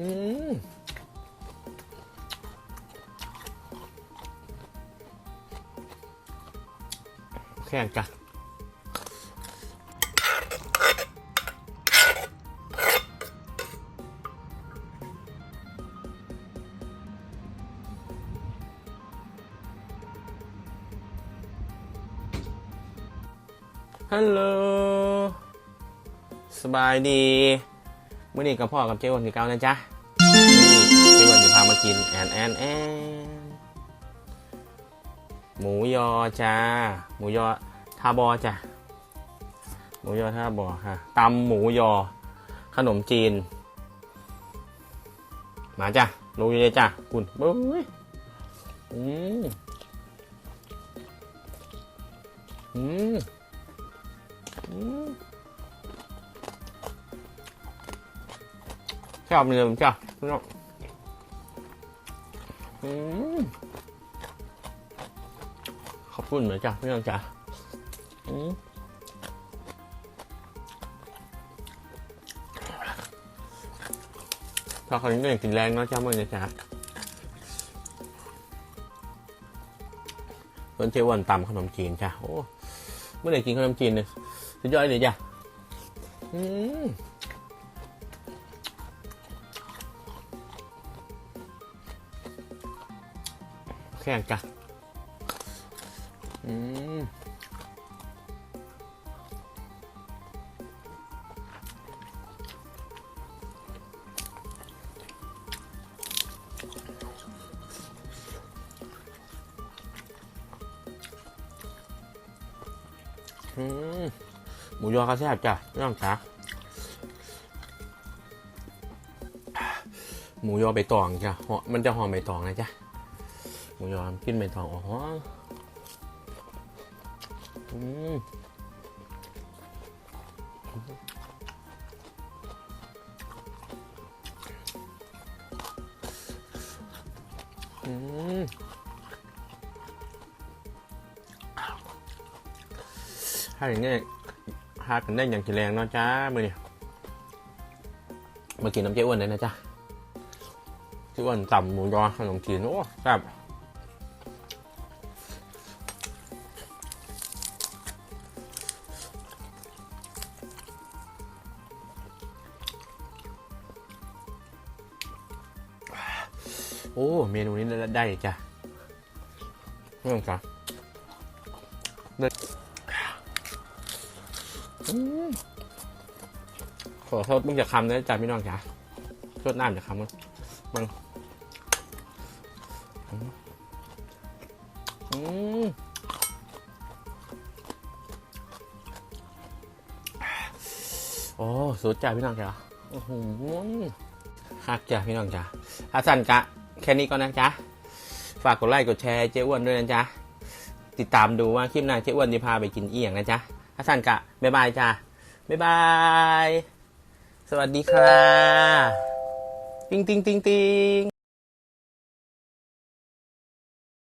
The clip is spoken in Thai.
อืมแข่งกันฮัลโหล สบายดี มื่อนี้กับพ่อกับเจ้วันที่เก้านะจ๊ะนี่เจ้วันจะพามากินแอนแอนแอนหมูยอจ้าหมูยอทาบอจ้ะหมูยอทาบอค่ะตำหมูยอ ขนมจีน มาจ้ะลงอยู่เลยจ้ะคุณเบ้ยอืมอืมอืม ชอบเลยจ้ะพี่น้องอืมขอบคุณเหมือนจ้ะพี่น้องจ้ะอืมถ้าคนนี้ก็อยากกินแรงเนาะจ้ามื่อนี้จ้ะเพิ่นเทวันตำขนมจีนจ้ะโอ้เมื่อไหร่กินขนมจีนเนี่ยสุดยอดเลยจ้ะอืม แข่งกันอืมอืมหมูยอเขาแซ่บจ้ะพี่น้องจ๋าหมูยอใบตองจ้ะหอมมันจะหอมใบตองนะจ๊ะห มูยอกินใบตองอ๋ออืมอืมถ้าอย่างนี้หากันได้อย่างกินแรงเนาะจ้ามือนี่มากินน้ำเจ้อ้วนเลยนะจ๊ะเจ้อ้วนต่ำหมูยอขนมจีนโอ้แซ่บ โอ้เมนูนี้ได้จ้ะเรื่องจ้ะได้อืมขอโทษมึงจะคำนะจ้ะพี่น้องจ้ะโทษน้ำจะคำมึงมึงอืมโอ้สุดจ้ะพี่น้องจ้ะโอ้โหฮักจ้ะพี่น้องจ้ะอาสันกะ แค่นี้ก็นะจ๊ะ ฝากกดไลค์กดแชร์เจ้อ้วนด้วยนะจ๊ะ ติดตามดูว่าคลิปหน้าเจ้อ้วนจะพาไปกินเอียงนะจ๊ะถ้าสันกะบ๊ายบายจ้ะบ๊ายบาย สวัสดีค่ะ ติงติงติงติง